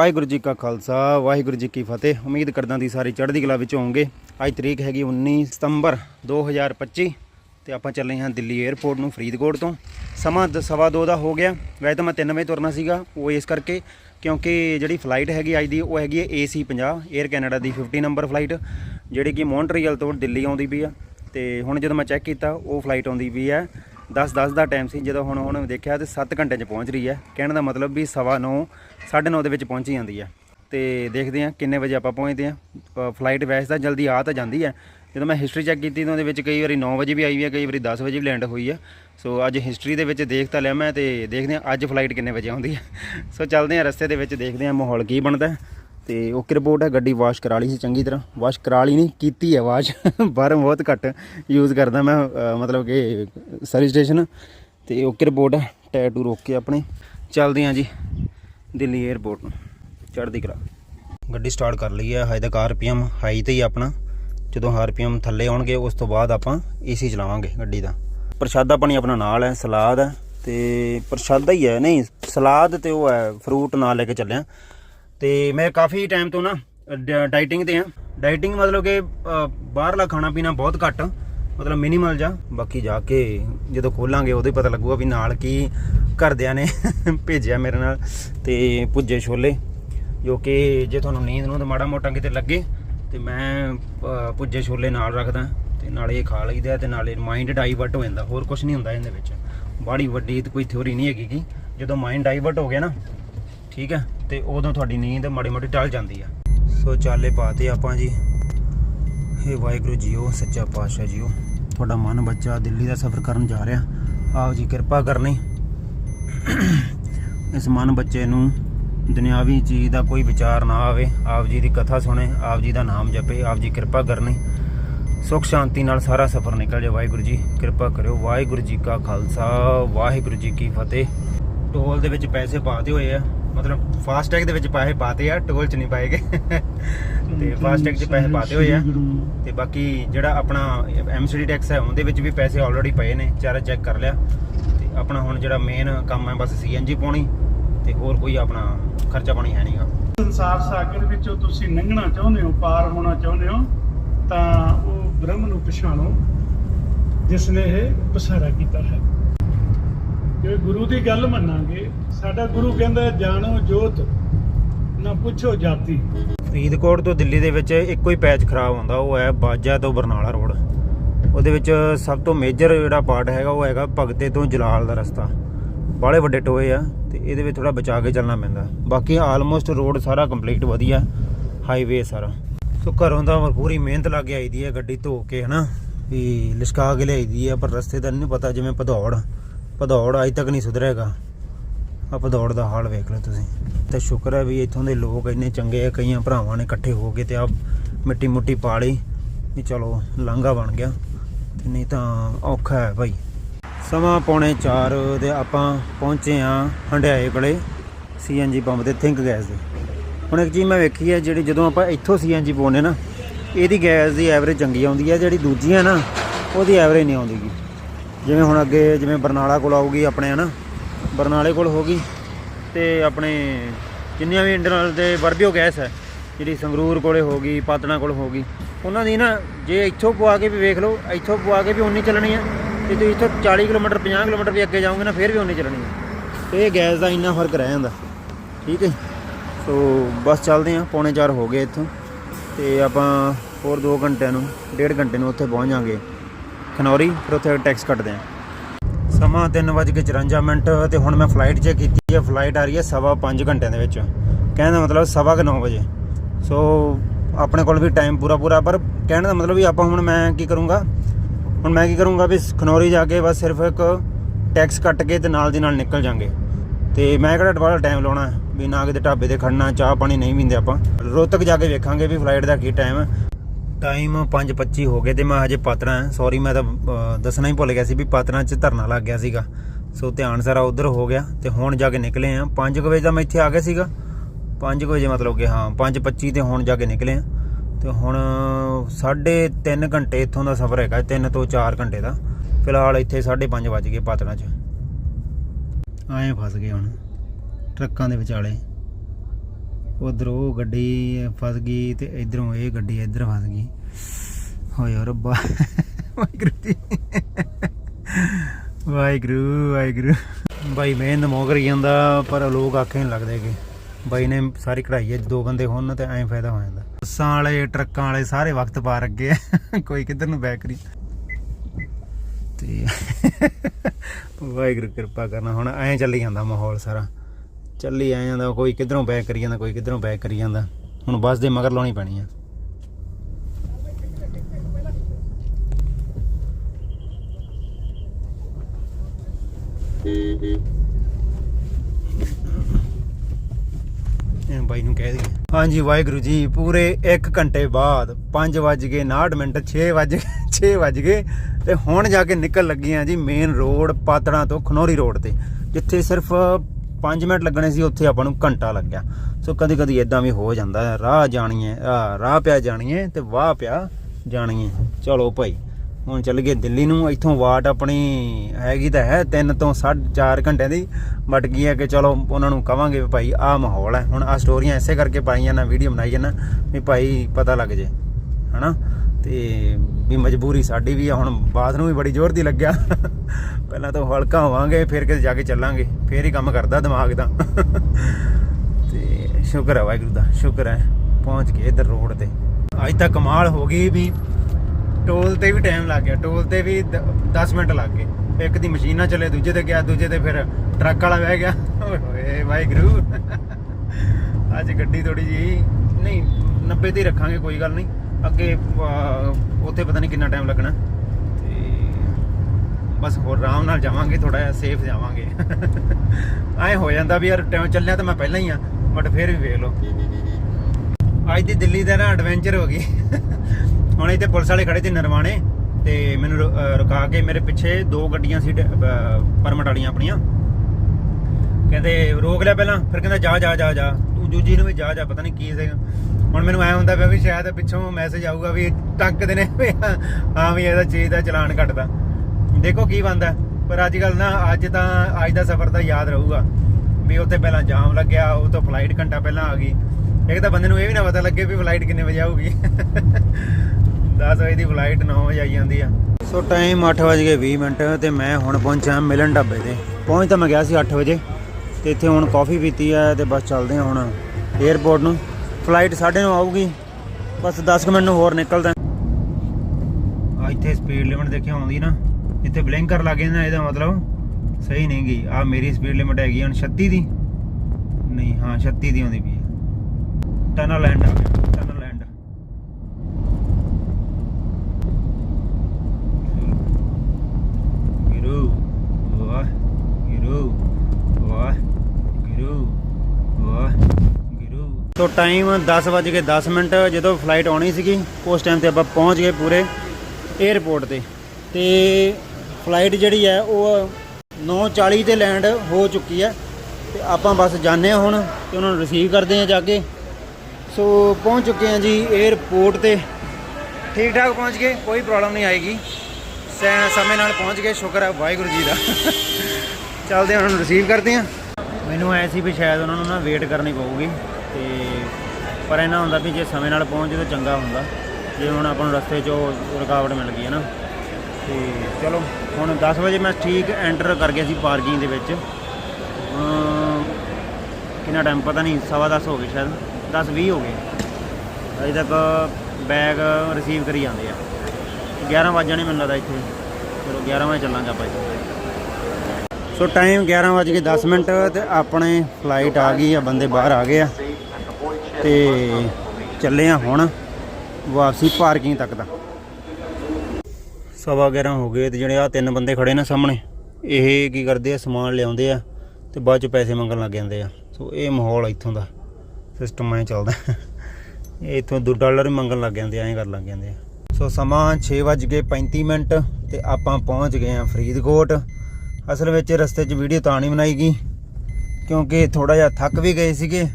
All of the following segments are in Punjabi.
ਵਾਹਿਗੁਰੂ ਜੀ ਕਾ ਖਾਲਸਾ, ਵਾਹਿਗੁਰੂ ਜੀ ਕੀ ਫਤਿਹ। ਉਮੀਦ ਕਰਦਾ ਦੀ ਸਾਰੀ ਚੜ੍ਹਦੀ ਕਲਾ ਵਿੱਚ ਹੋਵੋਗੇ। ਅੱਜ ਤਰੀਕ ਹੈਗੀ 19 ਸਤੰਬਰ 2025 ਤੇ ਆਪਾਂ ਚੱਲੇ ਹਾਂ ਦਿੱਲੀ 에ਅਰਪੋਰਟ ਨੂੰ ਫਰੀਦਕੋਟ ਤੋਂ। ਸਮਾਂ ਦ- ਸਵਾ ਦੋ ਦਾ ਹੋ ਗਿਆ। ਵੈਸੇ ਤਾਂ ਮੈਂ 3 ਵਜੇ ਤੁਰਨਾ ਸੀਗਾ, ਉਹ ਇਸ ਕਰਕੇ। ਕਿਉਂਕਿ ਜਿਹੜੀ ਫਲਾਈਟ ਹੈਗੀ ਅੱਜ ਦੀ, ਉਹ ਹੈਗੀ ਹੈ AC 50 에ਅਰ ਕੈਨੇਡਾ ਦੀ 50 ਨੰਬਰ ਫਲਾਈਟ ਜਿਹੜੀ ਕਿ ਮੌਂਟਰੀਅਲ ਤੋਂ ਦਿੱਲੀ ਆਉਂਦੀ ਵੀ ਆ। ਤੇ ਹੁਣ ਜਦੋਂ ਮੈਂ ਚੈੱਕ ਕੀਤਾ, ਉਹ ਫਲਾਈਟ ਆਉਂਦੀ ਵੀ ਹੈ 10 10 ਦਾ ਟਾਈਮ ਸੀ, ਜਦੋਂ ਹੁਣ ਹੁਣ ਦੇਖਿਆ ਤੇ 7 ਘੰਟੇ 'ਚ ਪਹੁੰਚ ਰਹੀ ਹੈ। ਕਹਿਣ ਦਾ ਮਤਲਬ ਵੀ ਸਵਾ ਨੌ 9:30 ਦੇ ਵਿੱਚ ਪਹੁੰਚੀ ਜਾਂਦੀ ਹੈ। ਤੇ ਦੇਖਦੇ ਹਾਂ ਕਿੰਨੇ ਵਜੇ ਆਪਾਂ ਪਹੁੰਚਦੇ ਹਾਂ। ਫਲਾਈਟ ਵੈਸੇ ਤਾਂ ਜਲਦੀ ਆ ਤਾਂ ਜਾਂਦੀ ਹੈ। ਜਦੋਂ ਮੈਂ ਹਿਸਟਰੀ ਚੈੱਕ ਕੀਤੀ ਤਾਂ ਉਹਦੇ ਵਿੱਚ ਕਈ ਵਾਰੀ 9 ਵਜੇ ਵੀ ਆਈ ਵੀ ਹੈ, ਕਈ ਵਾਰੀ 10 ਵਜੇ ਵੀ ਲੈਂਡ ਹੋਈ ਹੈ। ਸੋ ਅੱਜ ਹਿਸਟਰੀ ਦੇ ਵਿੱਚ ਦੇਖ ਤਾਂ ਲਿਆ ਮੈਂ ਤੇ ਦੇਖਦੇ ਹਾਂ ਅੱਜ ਫਲਾਈਟ ਕਿੰਨੇ ਵਜੇ ਆਉਂਦੀ ਹੈ। ਸੋ ਚੱਲਦੇ ਹਾਂ ਰਸਤੇ ਦੇ ਵਿੱਚ, ਦੇਖਦੇ ਹਾਂ ਮਾਹੌਲ ਕੀ ਬਣਦਾ ਤੇ ਓਕੇ ਰਿਪੋਰਟ ਹੈ? ਗੱਡੀ ਵਾਸ਼ ਕਰਾ ਲਈ ਸੀ ਚੰਗੀ ਤਰ੍ਹਾਂ। ਵਾਸ਼ ਕਰਾ ਲਈ ਨਹੀਂ, ਕੀਤੀ ਹੈ ਵਾਸ਼ ਬਾਹਰ ਬਹੁਤ ਘੱਟ ਯੂਜ਼ ਕਰਦਾ ਮੈਂ ਮਤਲਬ ਕਿ ਸਰਵਿਸ ਸਟੇਸ਼ਨ ਤੇ ਓਕੇ ਰਿਪੋਰਟ ਹੈ? ਟਾਇਰ ਟੂ ਰੋਕ ਕੇ ਆਪਣੇ। ਚੱਲਦੇ ਹਾਂ ਜੀ, ਦਿੱਲੀ 에ਅਰਪੋਰਟ ਨੂੰ। ਚੜ੍ਹਦੀ ਕਲਾ। ਗੱਡੀ ਸਟਾਰਟ ਕਰ ਲਈ ਹੈ ਹਜੇ ਤੱਕ ਆਰਪੀਐਮ ਹਾਈ ਤੇ ਹੀ ਆਪਣਾ। ਜਦੋਂ ਆਰਪੀਐਮ ਥੱਲੇ ਆਉਣਗੇ, ਉਸ ਤੋਂ ਬਾਅਦ ਆਪਾਂ ਏਸੀ ਚਲਾਵਾਂਗੇ ਗੱਡੀ ਦਾ। ਪ੍ਰਸ਼ਾਦਾ ਪਾਣੀ ਆਪਣਾ ਨਾਲ ਹੈ, ਸਲਾਦ ਹੈ। ਤੇ ਪ੍ਰਸ਼ਾਦਾ ਹੀ ਹੈ, ਨਹੀਂ, ਸਲਾਦ ਤੇ ਉਹ ਹੈ ਫਰੂਟ ਨਾਲ ਲੈ ਕੇ ਚੱਲਿਆ ਤੇ ਮੈਂ ਕਾਫੀ ਟਾਈਮ ਤੋਂ ਨਾ ਡਾਈਟਿੰਗ ਤੇ ਆ। ਡਾਈਟਿੰਗ ਮਤਲਬ ਕਿ ਬਾਹਰਲਾ ਖਾਣਾ ਪੀਣਾ ਬਹੁਤ ਘੱਟ ਮਤਲਬ ਮਿਨੀਮਲ ਜਾ। ਬਾਕੀ ਜਾ ਕੇ ਜਦੋਂ ਖੋਲਾਂਗੇ ਉਦੋਂ ਹੀ ਪਤਾ ਲੱਗੂਗਾ ਵੀ ਨਾਲ ਕੀ ਘਰਦਿਆਂ ਨੇ ਭੇਜਿਆ ਮੇਰੇ ਨਾਲ ਤੇ ਭੁੱਜੇ ਛੋਲੇ। ਜੋ ਕਿ ਜੇ ਤੁਹਾਨੂੰ ਨੀਂਦ ਨੂੰ ਤਾਂ ਮਾੜਾ ਮੋਟਾ ਕਿਤੇ ਲੱਗੇ ਤੇ ਮੈਂ ਅ, ਭੁੱਜੇ ਛੋਲੇ ਨਾਲ ਰੱਖਦਾ। ਤੇ ਨਾਲੇ ਇਹ ਖਾ ਲਈਦਾ ਤੇ ਨਾਲੇ ਮਾਈਂਡ ਡਾਈਵਰਟ ਹੋ ਜਾਂਦਾ। ਹੋਰ ਕੁਝ ਨਹੀਂ ਹੁੰਦਾ ਇਹਦੇ ਵਿੱਚ। ਬਾੜੀ ਵੱਡੀ ਤੇ ਕੋਈ ਥਿਉਰੀ ਨਹੀਂ ਹੈਗੀ ਗੀ। ਜਦੋਂ ਮਾਈਂਡ ਡਾਈਵਰਟ ਹੋ ਗਿਆ ਨਾ ਠੀਕ ਹੈ? ਤੇ ਉਦੋਂ ਤੁਹਾਡੀ ਨੀਂਦ ਮਾੜੀ ਮੋਟੀ ਟਲ ਜਾਂਦੀ ਆ। ਸੋ ਚਾਲੇ ਪਾਤੇ ਆਪਾਂ ਜੀ, ਹੇ ਵਾਹਿਗੁਰੂ ਜੀਓ, ਸੱਚਾ ਪਾਤਸ਼ਾਹ ਜੀਓ। ਤੁਹਾਡਾ ਮਨ ਬੱਚਾ ਦਿੱਲੀ ਦਾ ਸਫ਼ਰ ਕਰਨ ਜਾ ਰਿਹਾ। ਆਪ ਜੀ ਕਿਰਪਾ ਕਰਨੀ। ਇਸ ਮਨ ਬੱਚੇ ਨੂੰ ਦੁਨਿਆਵੀ ਚੀਜ਼ ਦਾ ਕੋਈ ਵਿਚਾਰ ਨਾ ਆਵੇ। ਆਪ ਜੀ ਦੀ ਕਥਾ ਸੁਣੇ, ਆਪ ਜੀ ਦਾ ਨਾਮ ਜਪੇ, ਆਪ ਜੀ ਕਿਰਪਾ ਕਰਨੀ। ਸੁਖ ਸ਼ਾਂਤੀ ਨਾਲ ਸਾਰਾ ਸਫ਼ਰ ਨਿਕਲ ਜਾਏ ਵਾਹਿਗੁਰੂ ਜੀ। ਕਿਰਪਾ ਕਰਿਓ ਵਾਹਿਗੁਰੂ ਜੀ ਕਾ ਖਾਲਸਾ, ਵਾਹਿਗੁਰੂ ਜੀ ਕੀ ਫਤਿਹ। ਟੋਲ ਦੇ ਵਿੱਚ ਪੈਸੇ ਪਾਤੇ ਹੋਏ ਆ। ਮਤਲਬ ਫਾਸਟੈਗ ਦੇ ਵਿੱਚ ਪੈਸੇ ਪਾਤੇ ਆ ਟੋਲ 'ਚ ਨਹੀਂ ਪਾਏਗੇ ਤੇ ਫਾਸਟੈਗ 'ਚ ਪੈਸੇ ਪਾਤੇ ਹੋਏ ਆ। ਤੇ ਬਾਕੀ ਜਿਹੜਾ ਆਪਣਾ ਐਮਸੀਡੀ ਟੈਕਸ ਹੈ ਉਹਦੇ ਵਿੱਚ ਵੀ ਪੈਸੇ ਆਲਰੇਡੀ ਪਏ ਨੇ ਚਾਰਾ ਚੈੱਕ ਕਰ ਲਿਆ। ਤੇ ਆਪਣਾ ਹੁਣ ਜਿਹੜਾ ਮੇਨ ਕੰਮ ਹੈ ਬਸ ਸੀਐਨਜੀ ਪਾਉਣੀ ਤੇ ਹੋਰ ਕੋਈ ਆਪਣਾ ਖਰਚਾ ਪਾਣੀ ਹੈ ਨਹੀਂਗਾ। ਸੰਸਾਰ ਸਾਗਰ ਵਿੱਚੋਂ ਤੁਸੀਂ ਲੰਘਣਾ ਚਾਹੁੰਦੇ ਹੋ ਪਾਰ ਹੋਣਾ ਚਾਹੁੰਦੇ ਹੋ ਤਾਂ ਉਹ ਬ੍ਰਹਮ ਨੂੰ ਪਛਾਣੋ ਜਿਸ ਨੇ ਇਹ ਪਸਾਰਾ ਕੀਤਾ ਹੈ। ਜੇ ਗੁਰੂ ਦੀ ਗੱਲ ਮੰਨਾਂਗੇ। ਸਾਡਾ ਗੁਰੂ ਕਹਿੰਦਾ, ਜਾਣੋ ਜੋਤ, ਨਾ ਪੁੱਛੋ ਜਾਤੀ। ਫਰੀਦਕੋਟ ਤੋਂ ਦਿੱਲੀ ਦੇ ਵਿੱਚ ਇੱਕੋ ਹੀ ਪੈਚ ਖਰਾਬ ਹੁੰਦਾ, ਉਹ ਹੈ ਬਾਜਾ ਤੋਂ ਬਰਨਾਲਾ ਰੋਡ। ਉਹਦੇ ਵਿੱਚ ਸਭ ਤੋਂ ਮੇਜਰ ਜਿਹੜਾ ਪਾਰਟ ਹੈਗਾ, ਉਹ ਹੈਗਾ ਭਗਤੇ ਤੋਂ ਜਲਾਲ ਦਾ ਰਸਤਾ। ਬਾਲੇ ਵੱਡੇ ਟੋਏ ਆ, ਤੇ ਇਹਦੇ ਵਿੱਚ ਥੋੜਾ ਬਚਾ ਕੇ ਚੱਲਣਾ ਪੈਂਦਾ। ਬਾਕੀ ਆਲਮੋਸਟ ਰੋਡ ਸਾਰਾ ਕੰਪਲੀਟ ਵਧੀਆ ਹਾਈਵੇ ਸਾਰਾ। ਸੋ ਘਰੋਂ ਦਾ ਪੂਰੀ ਮਿਹਨਤ ਲਾ ਕੇ ਆਈਦੀ ਹੈ, ਗੱਡੀ ਧੋ ਕੇ ਹਨਾ, ਵੀ ਲਿਸ਼ਕਾ ਕੇ ਲਿਆਈਦੀ ਹੈ, ਪਰ ਰਸਤੇ ਦਾ ਨਹੀਂ ਪਤਾ ਜਿਵੇਂ ਭਦੌੜ। ਭਦੌੜ ਅਜੇ ਤੱਕ ਨਹੀਂ ਸੁਧਰੇਗਾ ਆ ਭਦੌੜ ਦਾ ਹਾਲ ਵੇਖ ਲਓ ਤੁਸੀਂ। ਤੇ ਸ਼ੁਕਰ ਹੈ ਵੀ ਇੱਥੋਂ ਦੇ ਲੋਕ ਇੰਨੇ ਚੰਗੇ ਆ, ਕਈਆਂ ਭਰਾਵਾਂ ਨੇ ਇਕੱਠੇ ਹੋ ਕੇ ਤੇ ਆ ਮਿੱਟੀ ਮੁੱਟੀ ਪਾ ਲਈ ਵੀ ਚਲੋ ਲਾਂਘਾ ਬਣ ਗਿਆ। ਤੇ ਨਹੀਂ ਤਾਂ ਔਖਾ ਹੈ ਭਾਈ। ਸਮਾਂ ਪੌਣੇ 4 ਦੇ ਆਪਾਂ ਪਹੁੰਚੇ ਆ ਹੰਡਿਆਏ ਕੋਲੇ ਸੀਐਨਜੀ ਪੰਪ ਤੇ ਥਿੰਕ ਗੈਸ ਦੇ। ਹੁਣ ਇੱਕ ਚੀਜ਼ ਮੈਂ ਵੇਖੀ ਹੈ, ਜਿਹੜੀ ਜਦੋਂ ਆਪਾਂ ਇੱਥੋਂ ਸੀਐਨਜੀ ਪਾਉਂਦੇ ਨਾ, ਇਹਦੀ ਗੈਸ ਦੀ ਐਵਰੇਜ ਚੰਗੀ ਆਉਂਦੀ ਹੈ, ਜਿਹੜੀ ਦੂਜੀ ਹੈ ਨਾ, ਉਹਦੀ ਐਵਰੇਜ ਨਹੀਂ ਆਉਂਦੀ ਗੀ। ਜਿਵੇਂ ਹੁਣ ਅੱਗੇ ਜਿਵੇਂ ਬਰਨਾਲਾ ਕੋਲ ਆਊਗੀ ਆਪਣੇ, ਹਨਾ? ਬਰਨਾਲੇ ਕੋਲ ਹੋਗੀ ਤੇ ਆਪਣੇ ਜਿੰਨੀਆਂ ਵੀ ਇੰਟਰਨਲ ਤੇ ਵਰਬਿਓ ਗੈਸ ਹੈ, ਜਿਹੜੀ ਸੰਗਰੂਰ ਕੋਲੇ ਹੋਗੀ ਪਾਤਣਾ ਕੋਲ ਹੋਗੀ ਉਹਨਾਂ ਦੀ ਨਾ ਜੇ ਇੱਥੋਂ ਪਵਾ ਕੇ ਵੀ ਵੇਖ ਲਓ, ਇੱਥੋਂ ਪਵਾ ਕੇ ਵੀ ਉਨੀ ਚੱਲਣੀ ਹੈ ਤੇ ਤੁਸੀਂ ਇੱਥੋਂ 40 ਕਿਲੋਮੀਟਰ 50 ਕਿਲੋਮੀਟਰ ਵੀ ਅੱਗੇ ਜਾਓਗੇ ਨਾ, ਫਿਰ ਵੀ ਉਨੀ ਚੱਲਣੀ ਹੈ। ਤੇ ਇਹ ਗੈਸ ਦਾ ਇੰਨਾ ਫ਼ਰਕ ਰਹਿ ਜਾਂਦਾ, ਠੀਕ ਹੈ ਸੋ ਬਸ ਚੱਲਦੇ ਹਾਂ, ਪੌਣੇ 4 ਹੋ ਗਏ ਇੱਥੋਂ ਤੇ ਆਪਾਂ ਹੋਰ 2 ਘੰਟਿਆਂ ਨੂੰ, ਡੇਢ ਘੰਟੇ ਨੂੰ ਉੱਥੇ ਪਹੁੰਚ ਜਾਾਂਗੇ। ਖਨੌਰੀ, ਫਿਰ ਉੱਥੇ ਟੈਕਸ ਕੱਟਦੇ ਹਾਂ। ਸਮਾਂ 3:54 ਮਿੰਟ ਤੇ ਹੁਣ ਮੈਂ ਫਲਾਈਟ ਚੈੱਕ ਕੀਤੀ ਹੈ। ਫਲਾਈਟ ਆ ਰਹੀ ਹੈ ਸਵਾ 5 ਘੰਟਿਆਂ ਦੇ ਵਿੱਚ। ਕਹਿਣ ਦਾ ਮਤਲਬ ਸਵਾ ਕੁ 9 ਵਜੇ। ਸੋ ਆਪਣੇ ਕੋਲ ਵੀ ਟਾਈਮ ਪੂਰਾ ਪੂਰਾ, ਪਰ ਕਹਿਣ ਦਾ ਮਤਲਬ ਵੀ ਆਪਾਂ ਹੁਣ ਮੈਂ ਕੀ ਕਰੂੰਗਾ? ਹੁਣ ਮੈਂ ਕੀ ਕਰੂੰਗਾ ਵੀ ਖਨੌਰੀ ਜਾ ਕੇ ਬਸ ਸਿਰਫ ਇੱਕ ਟੈਕਸ ਕੱਟ ਕੇ ਤੇ ਨਾਲ ਦੀ ਨਾਲ ਨਿਕਲ ਜਾਾਂਗੇ। ਤੇ ਮੈਂ ਕਿਹੜਾ ਦੁਬਾਰਾ ਟਾਈਮ ਲਾਉਣਾ ਵੀ ਨਾ ਕਿਤੇ ਢਾਬੇ ਤੇ ਖੜਨਾ, ਚਾਹ ਪਾਣੀ ਨਹੀਂ ਪੀਂਦੇ ਆਪਾਂ। ਰੋਹਤਕ ਜਾ ਕੇ ਵੇਖਾਂਗੇ ਵੀ ਫਲਾਈਟ ਦਾ ਕੀ ਟਾਈਮ ਹੈ। ਟਾਈਮ 5:25 ਹੋ ਗਏ ਤੇ ਮੈਂ ਹਜੇ ਪਾਤਰਾ ਸੌਰੀ ਮੈਂ ਤਾਂ ਦੱਸਣਾ ਹੀ ਭੁੱਲ ਗਿਆ ਸੀ ਵੀ ਪਾਤਰਾ 'ਚ ਧਰਨਾ ਲੱਗ ਗਿਆ ਸੀਗਾ। ਸੋ ਧਿਆਨ ਸਾਰਾ ਉਧਰ ਹੋ ਗਿਆ ਤੇ ਹੁਣ ਜਾ ਕੇ ਨਿਕਲੇ ਆ। 5 ਵਜੇ ਦਾ ਮੈਂ ਇੱਥੇ ਆ ਗਿਆ ਸੀਗਾ। 5 ਵਜੇ ਮਤਲਬ ਕਿ ਹਾਂ 5:25 ਤੇ ਹੁਣ ਜਾ ਕੇ ਨਿਕਲੇ ਆ। ਤੇ ਹੁਣ 3.5 ਘੰਟੇ ਇੱਥੋਂ ਦਾ ਸਫ਼ਰ ਹੈਗਾ 3 ਤੋਂ 4 ਘੰਟੇ ਦਾ। ਫਿਲਹਾਲ ਇੱਥੇ 5:30 ਵੱਜ ਗਏ ਪਾਤਰਾ 'ਚ। ਆਏ ਫਸ ਗਏ ਹੁਣ, ਟਰੱਕਾਂ ਦੇ ਵਿਚਾਲੇ। ਉਧਰੋਂ ਗੱਡੀ ਫਸ ਗਈ ਤੇ ਇਧਰੋਂ ਇਹ ਗੱਡੀ ਇੱਧਰ ਫਸ ਗਈ। ਹੋਏ ਰੱਬਾ। ਵਾਹਿਗੁਰੂ ਜੀ। ਵਾਹਿਗੁਰੂ ਵਾਹਿਗੁਰੂ। ਬਾਈ ਮਿਹਨਤ ਮੋ ਕਰੀ ਜਾਂਦਾ, ਪਰ ਲੋਕ ਆਖੇ ਨਹੀਂ ਲੱਗਦੇ ਕਿ ਬਾਈ ਨੇ ਸਾਰੀ ਕਢਾਈ ਹੈ, ਦੋ ਬੰਦੇ ਹੋਣ ਤੇ ਐਂ ਫਾਇਦਾ ਹੋ ਜਾਂਦਾ। ਬੱਸਾਂ ਵਾਲੇ, ਟਰੱਕਾਂ ਵਾਲੇ ਸਾਰੇ ਵਕਤ ਪਾਰ ਅੱਗੇ ਕੋਈ ਕਿੱਧਰ ਨੂੰ ਬੈਕ ਕਰੀ। ਤੇ ਵਾਹਿਗੁਰੂ ਕਿਰਪਾ ਕਰਨਾ, ਹੁਣ ਐਂ ਚੱਲੀ ਜਾਂਦਾ ਮਾਹੌਲ ਸਾਰਾ। ਚੱਲੀ ਆ ਜਾਂਦਾ, ਕੋਈ ਕਿੱਧਰੋਂ ਬੈਕ ਕਰੀ ਜਾਂਦਾ, ਕੋਈ ਕਿੱਧਰੋਂ ਬੈਕ ਕਰੀ ਜਾਂਦਾ। ਹੁਣ ਬੱਸ ਦੇ ਮਗਰ ਲਾਉਣੀ ਪੈਣੀ ਆ। ਇਹ ਬਾਈ ਨੂੰ ਕਹਿ ਦਈਏ। ਹਾਂਜੀ, ਵਾਹਿਗੁਰੂ ਜੀ, ਪੂਰੇ 1 ਘੰਟੇ ਬਾਅਦ 5 ਵੱਜ ਗਏ 59 ਮਿੰਟ 6 ਵੱਜ ਗਏ 6 ਵੱਜ ਗਏ ਤੇ ਹੁਣ ਜਾ ਕੇ ਨਿਕਲ ਲੱਗੀਆਂ ਜੀ ਮੇਨ ਰੋਡ ਪਾਤੜਾਂ ਤੋਂ ਖਨੌਰੀ ਰੋਡ ਤੇ, ਜਿੱਥੇ ਸਿਰਫ 5 ਮਿੰਟ ਲੱਗਣੇ ਸੀ ਉੱਥੇ ਆਪਾਂ ਨੂੰ ਘੰਟਾ ਲੱਗਿਆ। ਸੋ ਕਦੀ ਕਦੀ ਇਦਾਂ ਵੀ ਹੋ ਜਾਂਦਾ ਹੈ ਰਾਹ ਜਾਣੀਏ ਆਹ, ਰਾਹ ਪਿਆ ਜਾਣੀਏ ਤੇ ਵਾਹ ਪਿਆ ਜਾਣੀਏ। ਚਲੋ ਭਾਈ ਹੁਣ ਚੱਲ ਗਏ ਦਿੱਲੀ ਨੂੰ ਇੱਥੋਂ ਵਾਟ ਆਪਣੀ ਹੈਗੀ ਤਾਂ ਹੈ 3 ਤੋਂ 4.5 ਘੰਟਿਆਂ ਦੀ ਬਟ ਕੀ ਹੈ ਕਿ ਚਲੋ ਉਹਨਾਂ ਨੂੰ ਕਵਾਂਗੇ ਵੀ ਭਾਈ ਆਹ ਮਾਹੌਲ ਹੈ। ਹੁਣ ਆ ਸਟੋਰੀਆਂ ਐਸੇ ਕਰਕੇ ਪਾਈਆਂ ਨਾ ਵੀਡੀਓ ਬਣਾਈ ਜਾਂਦਾ ਵੀ ਭਾਈ ਪਤਾ ਲੱਗ ਜੇ ਹਨਾ? ਤੇ ਵੀ ਮਜਬੂਰੀ ਸਾਡੀ ਵੀ ਆ, ਹੁਣ ਬਾਤ ਨੂੰ ਵੀ ਬੜੀ ਜ਼ੋਰ ਦੀ ਲੱਗਿਆ। ਪਹਿਲਾਂ ਤਾਂ ਹਲਕਾ ਹੋਵਾਂਗੇ, ਫਿਰ ਕਿਤੇ ਜਾ ਕੇ ਚੱਲਾਂਗੇ, ਫੇਰ ਹੀ ਕੰਮ ਕਰਦਾ ਦਿਮਾਗ ਦਾ ਤੇ ਸ਼ੁਕਰ ਹੈ ਵਾਹਿਗੁਰੂ ਦਾ, ਸ਼ੁਕਰ ਹੈ ਪਹੁੰਚ ਗਏ ਇੱਧਰ ਰੋਡ ਤੇ। ਅੱਜ ਤਾਂ ਕਮਾਲ ਹੋ ਗਈ ਵੀ ਟੋਲ ਤੇ ਵੀ ਟਾਈਮ ਲੱਗ ਗਿਆ, ਟੋਲ ਤੇ ਵੀ 10 ਮਿੰਟ ਲੱਗ ਗਏ। ਇੱਕ ਦੀ ਮਸ਼ੀਨਾਂ ਨਾਲ ਚੱਲੇ, ਦੂਜੇ ਤੇ ਗਿਆ, ਦੂਜੇ ਤੇ ਫਿਰ ਟਰੱਕ ਵਾਲਾ ਬਹਿ ਗਿਆ। ਓਏ ਵਾਹਿਗੁਰੂ। ਅੱਜ ਗੱਡੀ ਥੋੜੀ ਜੀ ਨਹੀਂ 90 ਤੇ ਹੀ ਰੱਖਾਂਗੇ, ਕੋਈ ਗੱਲ ਨਹੀਂ। ਅੱਗੇ ਉੱਥੇ ਪਤਾ ਨਹੀਂ ਕਿੰਨਾ ਟਾਈਮ ਲੱਗਣਾ। ਤੇ ਬਸ ਹੋਰ ਆਰਾਮ ਨਾਲ ਜਾਵਾਂਗੇ ਥੋੜਾ ਜਿਹਾ ਸੇਫ ਜਾਵਾਂਗੇ। ਐ ਹੋ ਜਾਂਦਾ ਵੀ ਯਾਰ ਟਾਈਮ ਚੱਲਿਆ ਤਾਂ ਮੈਂ ਪਹਿਲਾਂ ਹੀ ਆ ਬਟ ਫਿਰ ਵੀ ਵੇਖ ਲਓ। ਅੱਜ ਦੀ ਦਿੱਲੀ ਦਾ ਨਾ ਐਡਵੈਂਚਰ ਹੋ ਗਈ। ਹੁਣ ਇੱਥੇ ਪੁਲਿਸ ਵਾਲੇ ਖੜੇ ਤੇ ਨਰਵਾਣੇ, ਤੇ ਮੈਨੂੰ ਰੁਕਾ ਕੇ ਮੇਰੇ ਪਿੱਛੇ ਦੋ ਗੱਡੀਆਂ ਸੀ ਪਰਮਟ ਵਾਲੀਆਂ ਆਪਣੀਆਂ। ਕਹਿੰਦੇ, ਰੋਕ ਲਿਆ ਪਹਿਲਾਂ। ਫਿਰ ਕਹਿੰਦਾ, ਜਾ ਜਾ ਜਾ ਜਾ। ਤੂੰ ਜੂਜੀ ਨੂੰ ਵੀ ਜਾ ਜਾ, ਪਤਾ ਨਹੀਂ ਕੀ ਸੀਗਾ। ਹੁਣ ਮੈਨੂੰ ਐ ਹੁੰਦਾ ਪਿਆ ਵੀ ਸ਼ਾਇਦ ਪਿੱਛੋਂ ਮੈਸੇਜ ਆਊਗਾ ਵੀ ਟੱਕਦੇ ਨੇ ਵੀ ਹਾਂ ਵੀ ਇਹਦਾ ਚੀਜ਼ ਦਾ ਚਲਾਨ ਕੱਟਦਾ। ਦੇਖੋ ਕੀ ਬੰਦਾ ਪਰ ਅੱਜ ਕੱਲ ਨਾ, ਅੱਜ ਤਾਂ, ਅੱਜ ਦਾ ਸਫ਼ਰ ਤਾਂ ਯਾਦ ਰਹੂਗਾ। ਵੀ ਉੱਥੇ ਪਹਿਲਾਂ ਜਾਮ ਲੱਗਿਆ, ਉਹ ਤੋਂ ਫਲਾਈਟ ਘੰਟਾ ਪਹਿਲਾਂ ਆ ਗਈ। ਇੱਕ ਤਾਂ ਬੰਦੇ ਨੂੰ ਇਹ ਵੀ ਨਾ ਪਤਾ ਲੱਗੇ ਵੀ ਫਲਾਈਟ ਕਿੰਨੇ ਵਜੇ ਆਊਗੀ। 10 ਵਜੇ ਦੀ ਫਲਾਈਟ 9 ਵਜੇ ਆਈ ਜਾਂਦੀ ਆ। ਸੋ ਟਾਈਮ 8 ਵਜੇ ਗਏ 20 ਮਿੰਟ ਤੇ ਮੈਂ ਹੁਣ ਪਹੁੰਚਿਆ ਮਿਲਨ ਢਾਬੇ ਤੇ। ਪਹੁੰਚ ਤਾਂ ਮੈਂ ਗਿਆ ਸੀ 8 ਵਜੇ। ਤੇ ਇੱਥੇ ਹੁਣ ਕਾਫੀ ਪੀਤੀ ਆ ਤੇ ਬਸ ਚੱਲਦੇ ਹਾਂ ਹੁਣ 에ਅਰਪੋਰਟ ਨੂੰ। ਫਲਾਈਟ 9:30 ਆਊਗੀ। ਬਸ 10 ਕੁ ਮਿੰਟ ਨੂੰ ਹੋਰ ਨਿਕਲਦਾ। ਆ ਇੱਥੇ ਸਪੀਡ ਲਿਮਟ ਦੇਖਿਆ ਆਉਂਦੀ ਨਾ ਜਿੱਥੇ ਬਲਿੰਕਰ ਲੱਗੇ ਨਾ ਇਹਦਾ ਮਤਲਬ। ਸਹੀ ਨਹੀਂ ਗਈ। ਆ ਮੇਰੀ ਸਪੀਡ ਲਿਮਟ ਹੈਗੀ ਹੁਣ 36 ਦੀ। ਨਹੀਂ, ਹਾਂ 36 ਦੀ ਆਉਂਦੀ ਪਈ ਟਨਲ ਐਂਡ ਆ ਗਿਆ ਟਨਲ ਐਂਡ ਗਿਰੂ ਵਾਹ ਗਿਰੂ ਵਾਹ ਗਿਰੂ ਵਾਹ ਗਿਰੂ ਤੋਂ ਟਾਈਮ 10 ਵਜ ਕੇ 10 ਮਿੰਟ, ਜਦੋਂ ਫਲਾਈਟ ਆਉਣੀ ਸੀਗੀ, ਉਸ ਟਾਈਮ ਤੇ ਆਪਾਂ ਪਹੁੰਚ ਗਏ ਪੂਰੇ 에ਅਰਪੋਰਟ ਤੇ। ਤੇ ਫਲਾਈਟ ਜਿਹੜੀ ਹੈ, ਉਹ 9:40 ਤੇ ਲੈਂਡ ਹੋ ਚੁੱਕੀ ਹੈ। ਤੇ ਆਪਾਂ ਬਸ ਜਾਣੇ ਹੁਣ ਤੇ ਉਹਨਾਂ ਨੂੰ ਰਿਸੀਵ ਕਰਦੇ ਹਾਂ ਜਾ ਕੇ। ਸੋ ਪਹੁੰਚ ਚੁੱਕੇ ਹਾਂ ਜੀ 에ਅਰਪੋਰਟ ਤੇ। ਠੀਕ ਠਾਕ ਪਹੁੰਚ ਗਏ, ਕੋਈ ਪ੍ਰੋਬਲਮ ਨਹੀਂ ਆਏਗੀ। ਸਮੇਂ ਨਾਲ ਪਹੁੰਚ ਗਏ, ਸ਼ੁਕਰ ਹੈ ਵਾਹਿਗੁਰੂ ਜੀ ਦਾ। ਚੱਲਦੇ ਹਾਂ, ਉਹਨਾਂ ਨੂੰ ਰਿਸੀਵ ਕਰਦੇ ਹਾਂ। ਮੈਨੂੰ ਐ ਸੀ ਵੀ ਸ਼ਾਇਦ ਉਹਨਾਂ ਨੂੰ ਨਾ ਵੇਟ ਕਰਨੀ ਪਊਗੀ। ਤੇ ਪਰ ਇਹਨਾਂ ਹੁੰਦਾ ਵੀ ਜੇ ਸਮੇਂ ਨਾਲ ਪਹੁੰਚ ਜਾਵੇ ਤਾਂ ਚੰਗਾ ਹੁੰਦਾ। ਜੇ ਹੁਣ ਆਪਾਂ ਨੂੰ ਰਸਤੇ 'ਚੋਂ ਰੁਕਾਵਟ ਮਿਲ ਗਈ ਹੈ ਨਾ। ਤੇ ਚਲੋ, ਹੁਣ 10 ਵਜੇ ਮੈਂ ਠੀਕ ਐਂਟਰ ਕਰ ਗਿਆ ਸੀ ਪਾਰਕਿੰਗ ਦੇ ਵਿੱਚ। ਕਿੰਨਾ ਟਾਈਮ ਪਤਾ ਨਹੀਂ, ਸਵਾ ਦਸ ਹੋ ਗਏ ਸ਼ਾਇਦ। 10 20 ਹੋ ਗਏ। ਅਜੇ ਤੱਕ ਬੈਗ ਰਿਸੀਵ ਕਰੀ ਜਾਂਦੇ ਆ। 11 ਵਜੇ ਨਹੀਂ ਮੈਨੂੰ ਲੱਗਦਾ ਇੱਥੇ। ਚਲੋ 11 ਵਜੇ ਚੱਲਾਂਗੇ ਆਪਾਂ ਇੱਥੇ। ਸੋ ਟਾਈਮ 11 ਵਜੇ ਕੇ 10 ਮਿੰਟ ਤੇ ਆਪਣੇ ਫਲਾਈਟ ਆ ਗਈ ਆ, ਬੰਦੇ ਬਾਹਰ ਆ ਗਏ ਆ। ਤੇ ਚੱਲੇ ਆ ਹੁਣ ਵਾਪਸੀ ਪਾਰਕਿੰਗ ਤੱਕ ਦਾ। ਸਵਾ 11 ਹੋ ਗਏ ਤੇ ਜਿਹੜੇ ਆ ਤਿੰਨ ਬੰਦੇ ਖੜੇ ਨੇ ਸਾਹਮਣੇ, ਇਹ ਕੀ ਕਰਦੇ ਆ, ਸਮਾਨ ਲਿਆਉਂਦੇ ਆ ਤੇ ਬਾਅਦ ਚ ਪੈਸੇ ਮੰਗਣ ਲੱਗ ਜਾਂਦੇ ਆ। ਸੋ ਇਹ ਮਾਹੌਲ ਇੱਥੋਂ ਦਾ ਸਿਸਟਮ ਐ ਚੱਲਦਾ। ਇਹ ਇੱਥੋਂ 2 ਡਾਲਰ ਹੀ ਮੰਗਣ ਲੱਗ ਜਾਂਦੇ ਆ, ਐਂ ਕਰਨ ਲੱਗ ਜਾਂਦੇ ਆ। ਸੋ ਸਮਾਂ 6:35 ਮਿੰਟ ਤੇ ਆਪਾਂ ਪਹੁੰਚ ਗਏ ਆ ਫਰੀਦਕੋਟ। ਅਸਲ ਵਿੱਚ ਰਸਤੇ 'ਚ ਵੀਡੀਓ ਤਾਂ ਨਹੀਂ ਬਣਾਈ ਗਈ, ਕਿਉਂਕਿ ਥੋੜਾ ਜਿਹਾ ਥੱਕ ਵੀ ਗਏ ਸੀਗੇ।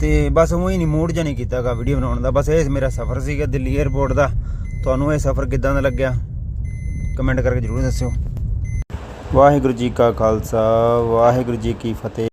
ਤੇ ਬਸ ਉਹ ਹੀ ਨਹੀਂ ਮੂਡ ਜਿਹਾ ਨਹੀਂ ਕੀਤਾਗਾ ਵੀਡੀਓ ਬਣਾਉਣ ਦਾ। ਬਸ ਇਹ ਮੇਰਾ ਸਫ਼ਰ ਸੀਗਾ ਦਿੱਲੀ 에ਅਰਪੋਰਟ ਦਾ। ਤੁਹਾਨੂੰ ਇਹ ਸਫ਼ਰ ਕਿੱਦਾਂ ਦਾ ਲੱਗਿਆ? ਕਮੈਂਟ ਕਰਕੇ ਜਰੂਰ ਦੱਸਿਓ। ਵਾਹਿਗੁਰੂ ਜੀ ਕਾ ਖਾਲਸਾ, ਵਾਹਿਗੁਰੂ ਜੀ ਕੀ ਫਤਿਹ।